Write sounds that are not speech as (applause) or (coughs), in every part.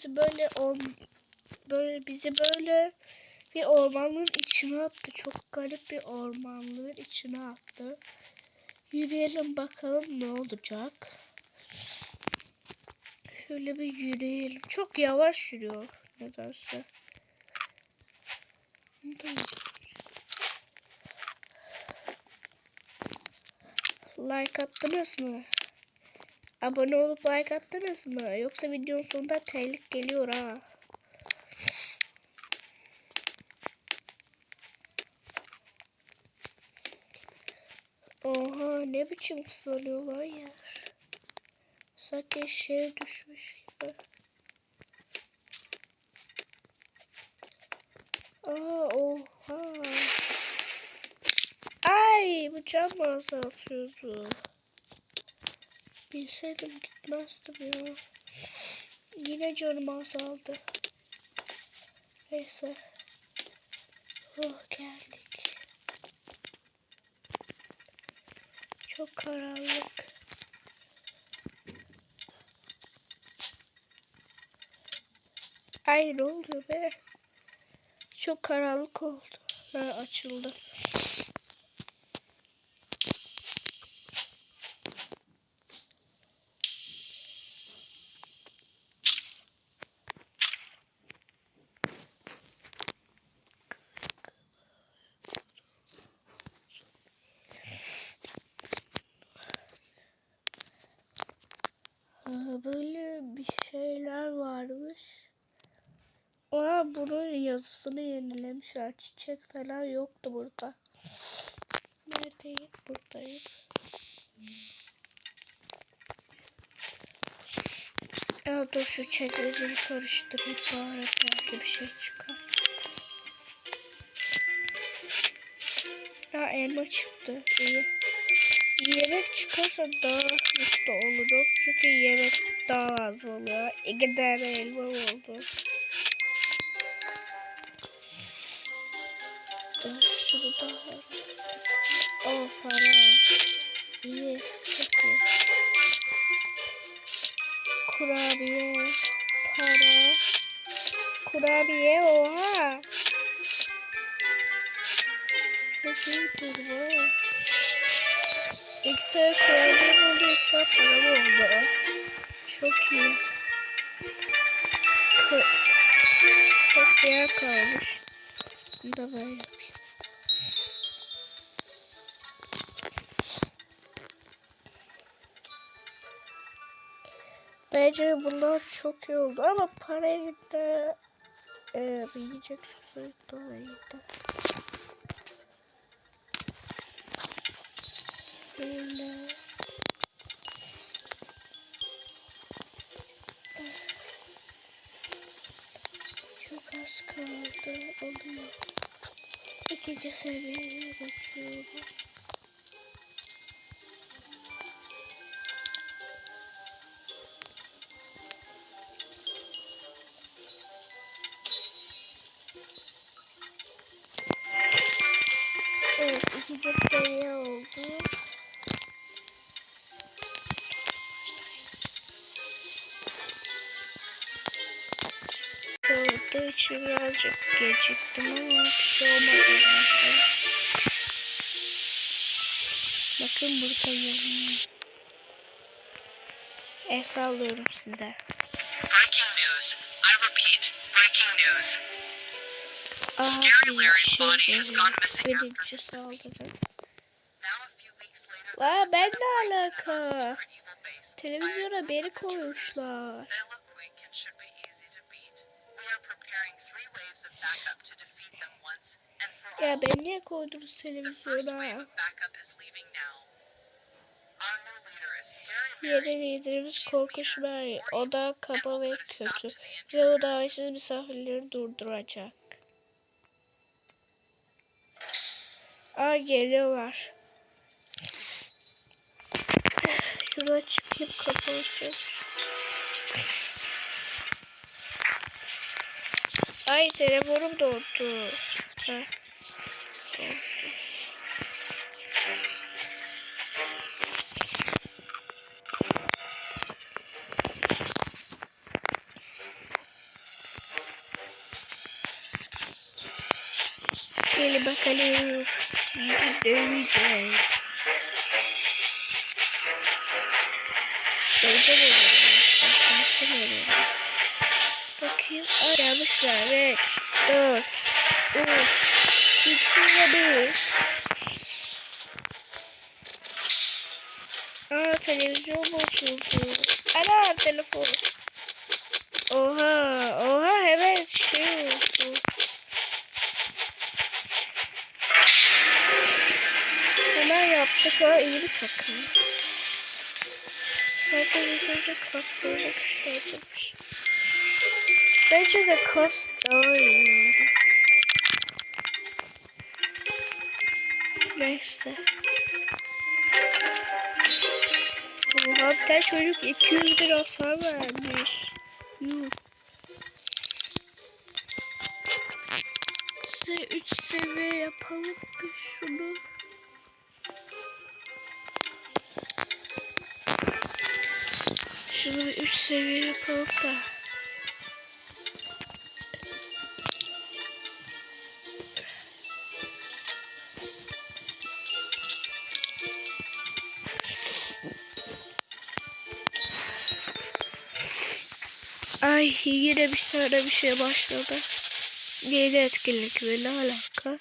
Bizi böyle or böyle bizi böyle bir ormanın içine attı. Çok garip bir ormanlığın içine attı. Yürüyelim bakalım ne olacak. Şöyle bir yürüyelim. Çok yavaş yürüyor nedense. Like attınız mı? Abone olup like attınız mı? Yoksa videonun sonunda tellik geliyor ha. Oha ne biçim ıslanıyor lan yer. Sanki şey düşmüş gibi. Aa oha. Ay bu cam azaltıyordu. Bilseydim gitmezdim ya. Yine canım azaldı. Neyse. Oh geldik. Çok karanlık. Ay ne oluyor be? Çok karanlık oldu. Ha açıldı. Aa, böyle bir şeyler varmış. Aa, bunun yazısını yenilemişler. Çiçek falan yoktu burada. Neredeyim? Buradayım. Ya dur şu çekmeceyi karıştırayım bari belki bir şey çıkar. Ya elma çıktı. İyi. Yemek çıkarsa daha mutlu olurum. Çünkü yemek daha az oluyor. İki tane elma oldu. Daha. Oh para. İyi. Çok iyi. Kurabiye. Para. Kurabiye oha. Çok iyi durma. İlk tane kurabiye oldu, ilk tane param oldu. Çok iyi. Çok yer kalmış. Bunu da böyle Bence bunlar çok iyi oldu ama parayı da e, yiyecek suyu daha iyiydi. Şöyle. Çok az kaldı. Oluyor. İkinci seviyeye geçiyorum. Geciktim ama bir şey olmadı zaten. Bakın buradayım. El sallıyorum size. Breaking news. I repeat, breaking news. Scary Larry's şey body has gone missing after saldırı. Ben ne alaka? Televizyona beni koymuşlar. Ya ben niye wave televizyona? Yeni liderimiz more O da kaba ve kötü. Ve o intruders. davetsiz misafirleri durduracak. Aa geliyorlar. Şuraya çıkayım kapatacağım. Ay telefonum dondu. Heh. Döveceğiz. Döveceğim onu. Bakayım. Ay yanlışlar. 5, 4, 3, 2 ve 1. Aa televizyon bozuldu. Ana telefon. Yaptık ha iyi bir takımız. Herkes ilk önce kaslarına güçlendirmiş. Bence de daha iyi. Neyse. Oha bir çocuk 200 bin hasar vermiş. Yuh. Size 3 seviye yapalım da. Ay yine bir tane bir şey başladı. Yeni etkinlik mi ne alaka?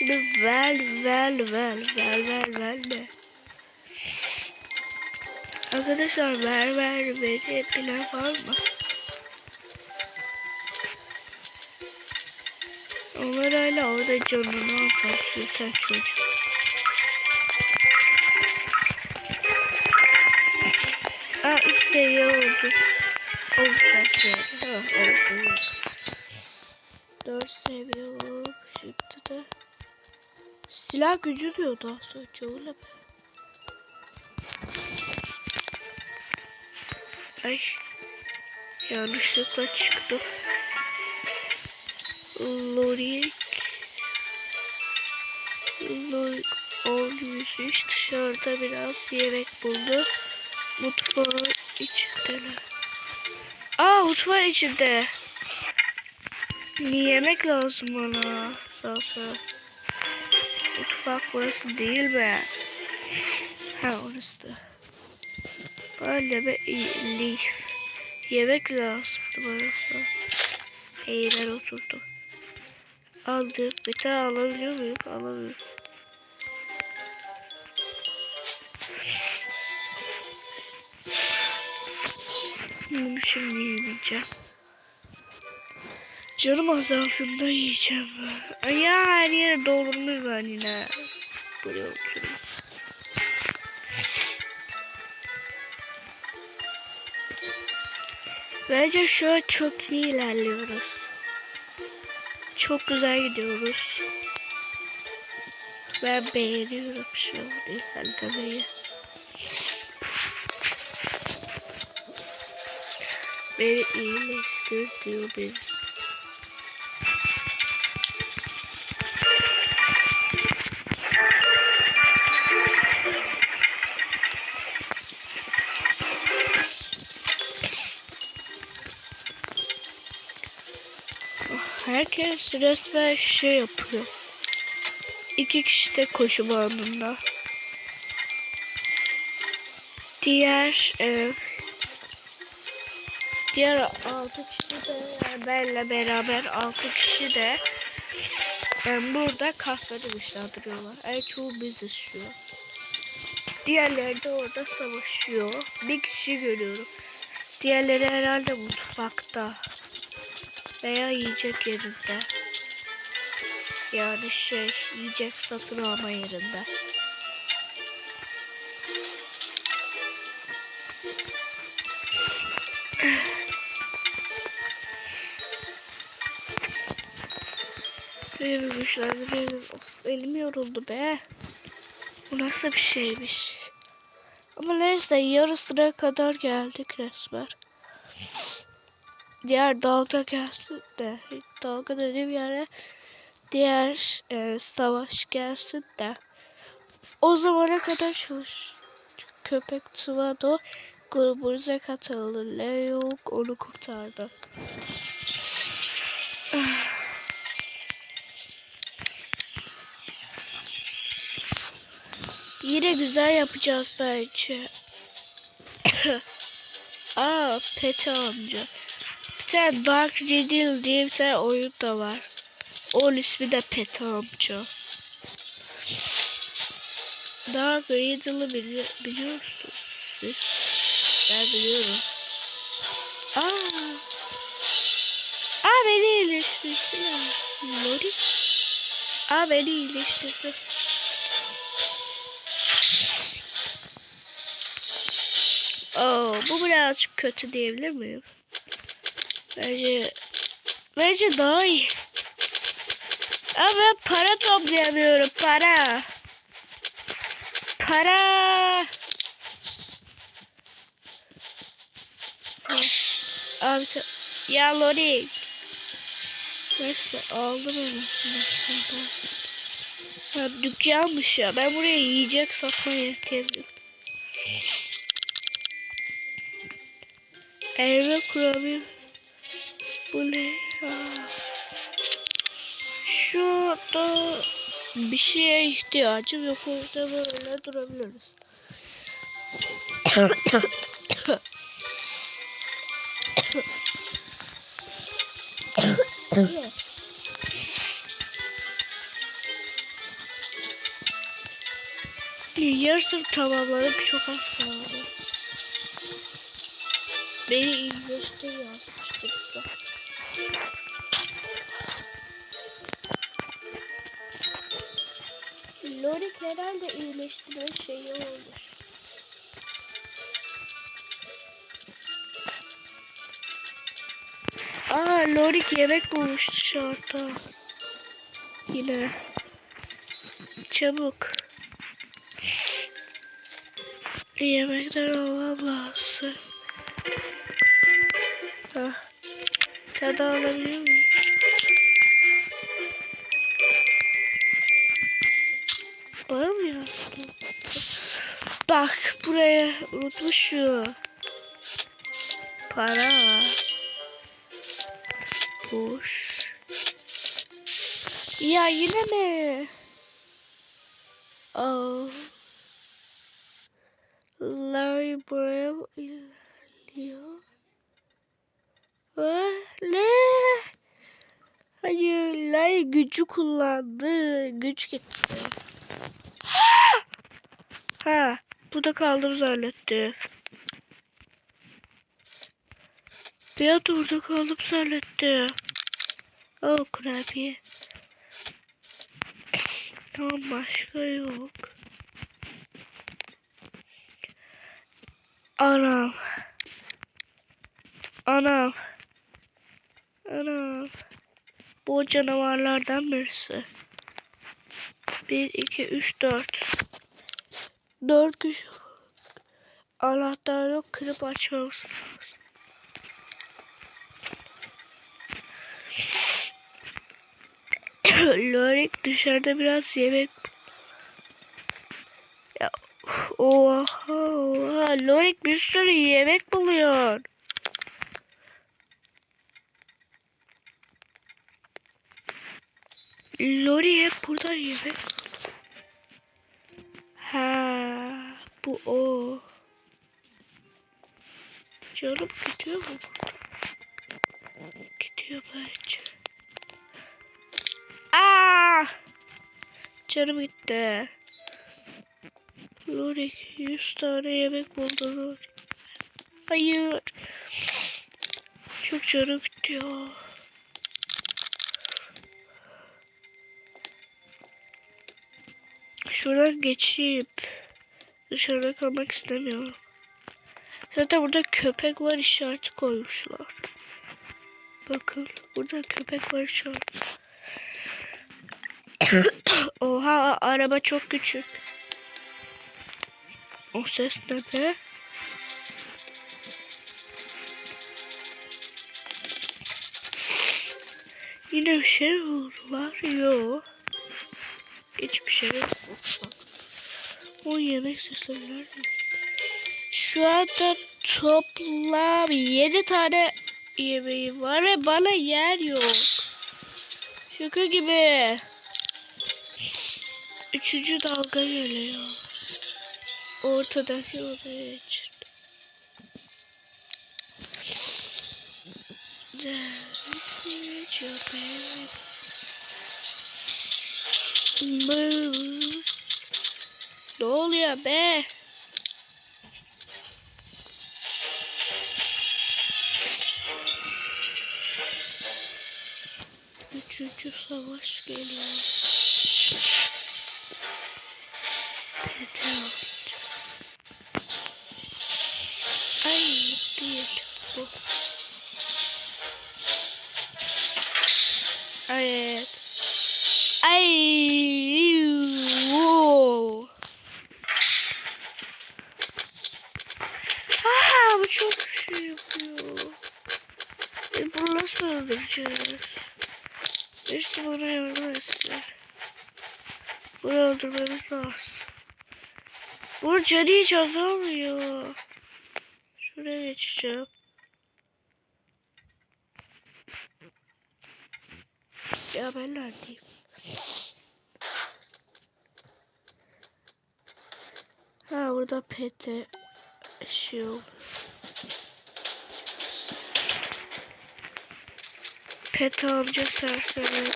İsmi Vel Vel Vel Vel Vel Vel ne? Arkadaşlar ver ver veri bilen var mı? Onlar hala orada canını tane çocuk. Aa üç seviye oldu. Olacak yani. Ha oldu. 4 seviye olarak şimdi de silah gücü diyor daha sonra mi? Ay yanlışlıkla çıktı. Lorik Lorik 10 dışarıda biraz yemek buldu. Mutfağın içindeler. Aa mutfağın içinde. Yemek lazım bana. Sağ sağ. Mutfak burası değil be. Ha orası da. Böyle bir iyi. Yemek lazımdı bana. Hey ben oturdum. Aldım. Bir tane alabiliyor muyum? Alamıyorum. Bunu şimdi yemeyeceğim. Canım azaldığında yiyeceğim. Ya her yere doldurmuş ben yine. Buraya oturayım. Bence şu an çok iyi ilerliyoruz. Çok güzel gidiyoruz. Ben beğeniyorum şu an. Beni iyileştir diyor birisi. Herkes resmen şey yapıyor. İki kişi de koşu bandında. Diğer e, diğer altı kişi de benle beraber altı kişi de e, burada kasları güçlendiriyorlar. En çoğu biziz şu. Diğerleri de orada savaşıyor. Bir kişi görüyorum. Diğerleri herhalde mutfakta veya yiyecek yerinde. Yani şey yiyecek satın alma yerinde. (laughs) Benim güçlendirmedim. Of elim yoruldu be. Bu nasıl bir şeymiş. Ama neyse yarısına kadar geldik resmen. Diğer dalga gelsin de. Dalga dediğim yere diğer e, savaş gelsin de. O zamana kadar çalış. Köpek Tuvado grubumuza katıldı. Leok onu kurtardı. Yine güzel yapacağız bence. (coughs) Aa Pete amca. Tane Dark Riddle diye bir tane oyun da var. Onun ismi de Pete amca. Dark Riddle'ı bili biliyor musunuz siz? Ben biliyorum. Aa. Aa beni iyileştirdiler. Lori. Aa beni iyileştirdi. Oo, bu birazcık kötü diyebilir miyim? Bence bence daha iyi. Ama ben para toplayamıyorum para. Para. Abi ya Lori. Neyse aldım onu. Ha, dükkanmış ya. Ben buraya yiyecek satmaya ihtiyacım. Eve kurabilir. Bu ne? Aa. Şurada bir şeye ihtiyacım yok. Orada böyle durabiliriz. Yarısı tamamladık çok az kaldı. Beni yazmış birisi. Lorik herhalde iyileştirme şeyi olmuş. Aa Lorik yemek bulmuş dışarıda. Yine. Çabuk. Yemekler olmam. Tadı alabiliyor muyum? Bana mı yazdın? Bak buraya unutmuşum. Para. Boş. Ya yine mi? Oh. Larry buraya ilerliyor? Ah, Ne? Hayır, Larry gücü kullandı. Güç gitti. Ha! Ha, burada kaldım zannetti. Bir an burada kaldım zannetti. Oh kurabiye. Tamam başka yok. Anam. Anam. Anam. Bu canavarlardan birisi. 1, 2, 3, 4. 4 kişi. Anahtar yok. Kırıp lazım. (coughs) Lorik dışarıda biraz yemek. Ya, oha oha. Lorik bir sürü yemek buluyor. Lori hep burada yemek. Ha, bu o. Canım gidiyor mu? Gidiyor bence. Aa! Canım gitti. Lori 100 tane yemek buldu Lori. Hayır. Çok canım gidiyor. Şuradan geçip dışarıda kalmak istemiyorum. Zaten burada köpek var işareti koymuşlar. Bakın burada köpek var işareti. (coughs) Oha araba çok küçük. O ses ne be? Yine bir şey var. Yok. Hiçbir şey yok. O yemek sesleri nerede? Şu anda toplam 7 tane yemeğim var ve bana yer yok. Şaka gibi. Üçüncü dalga geliyor. Ortadaki odaya için. Ne oluyor be? Üçüncü savaş geliyor. İşte yardım etsin. Bunu öldürmemiz lazım. Bu canı hiç azalmıyor. Şuraya geçeceğim. Ya ben neredeyim? Ha burada pete şu. Pete amca sersemledi.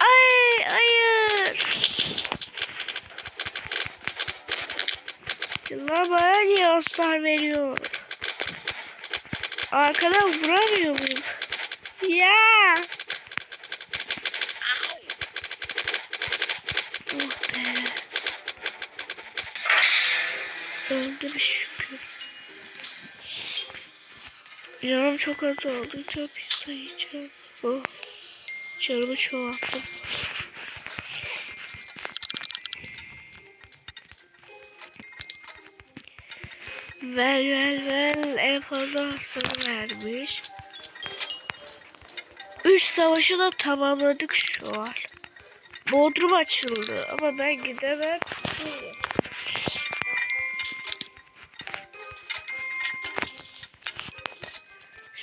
Ay hayır. Yıllar bana niye hasar veriyor? Arkadan vuramıyor muyum? Ya. Oh be. Öldüm şükür. Canım çok azaldı. Çok pizza yiyeceğim. Oh. Canımı çoğalttım. Ver ver ver en fazla hasar vermiş. Üç savaşı da tamamladık şu an. Bodrum açıldı ama ben gidemem.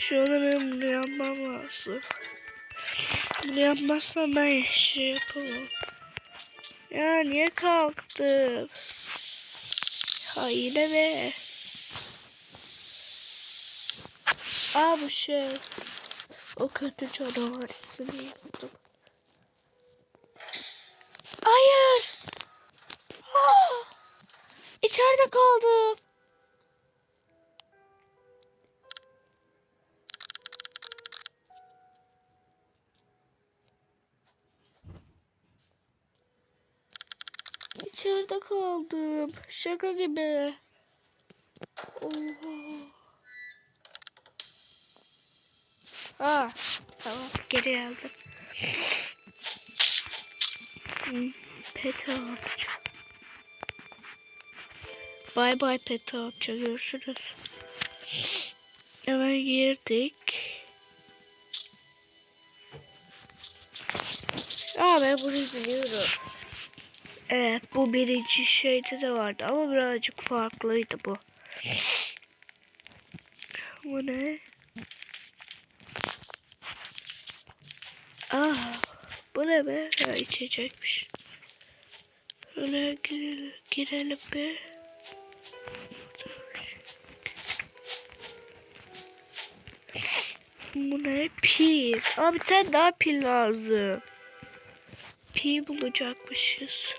Şu an benim bunu yapmam lazım. Bunu yapmazsam ben şey yapamam. Ya niye kalktım? Ha yine be. Aa bu şey. O kötü canavar ismini yaptım. Hayır. Aa, içeride kaldım. İçeride kaldım. Şaka gibi. Oha. Aa, tamam geri geldim. Hmm, Peta amca. Bay bay Peta amca görüşürüz. Hemen girdik. Aa ben burayı biliyorum. Evet bu birinci şeyde de vardı ama birazcık farklıydı bu. Bu ne? Aa, bu ne be? Ha, içecekmiş. Öyle girelim, girelim be. Bu ne? Pil. Bir tane daha pil lazım. Pil bulacakmışız.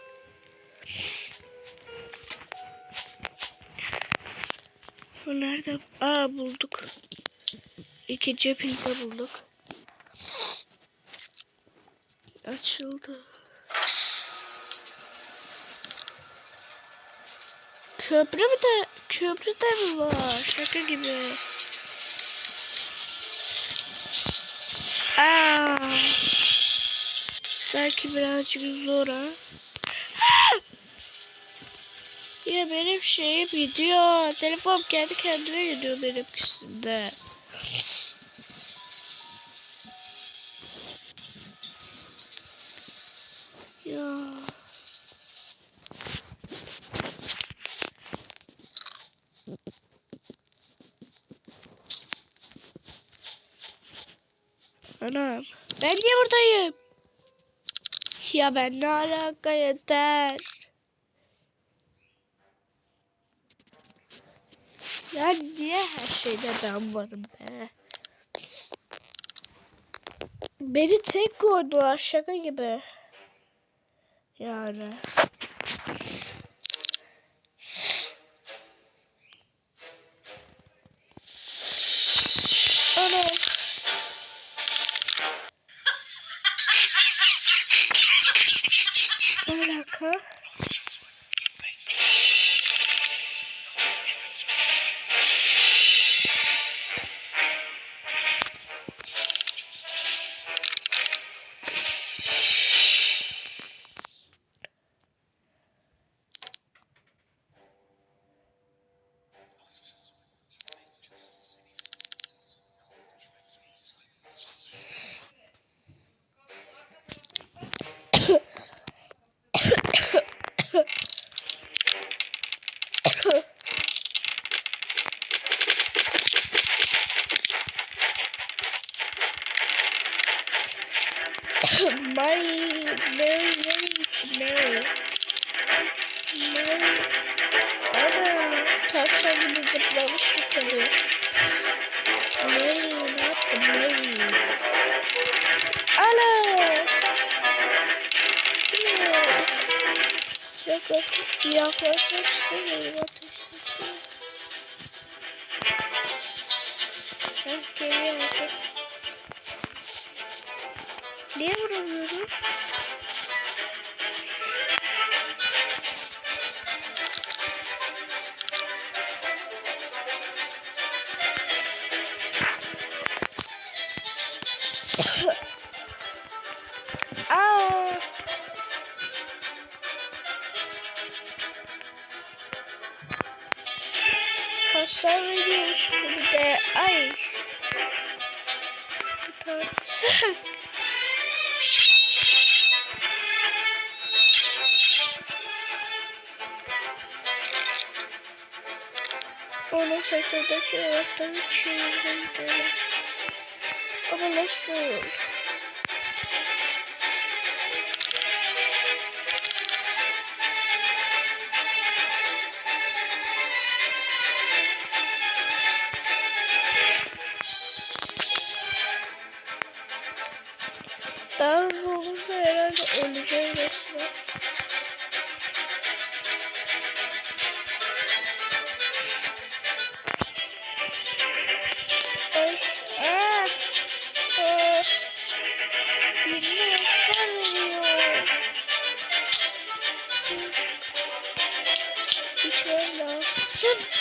Bu nerede? Aa bulduk. İkinci pil de bulduk. Açıldı. Köprü mü de köprü de mi var? Şaka gibi. Aa. Sanki birazcık zor ha. Ya benim şeyim gidiyor. Telefon kendi kendine gidiyor benimkisinde. Ya. Anam. Ben niye buradayım? Ya ben ne alaka yeter. Ya niye her şeyde ben varım be? Beni tek koydular şaka gibi. Yani. Anam. Ne alaka? Mary, Mary, Mary, Mary. Mary. Ana, tavşan gibi zıplamış yukarı. Mary, Yok yaklaşmak istemiyorum ateşle. Heh, geliyor artık. Niye vuramıyoruz? Aa! Ay. Onun şekildeki anahtarı çevirdim. Ama nasıl?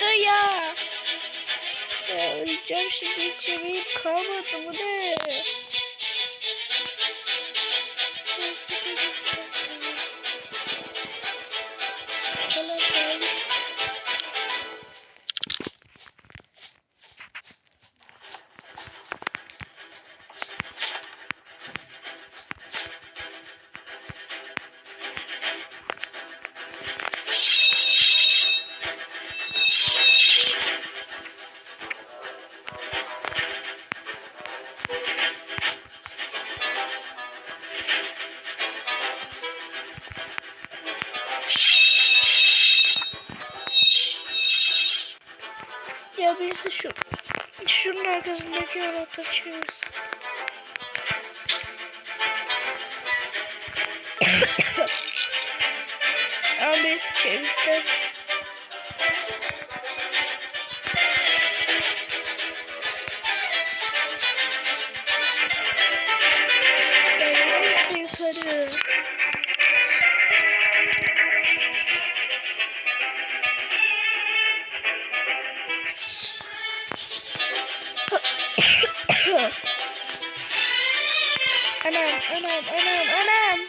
Da ya. Ya öleceğim şimdi içeriğim kalmadı bu ne? Birisi şu şunun arkasındaki anahtarı çevirsin. (coughs) Ama birisi çevirdi. Anam anam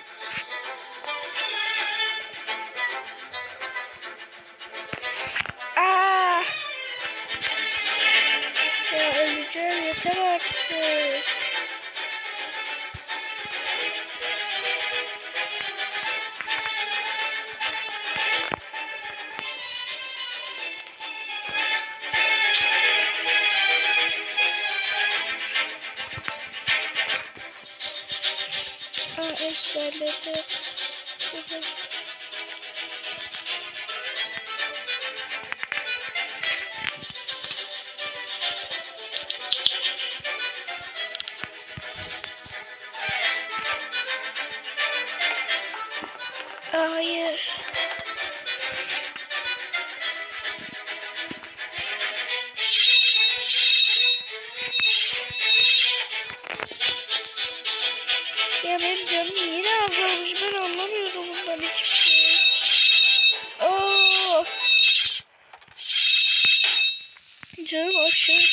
Aa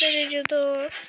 derecede var.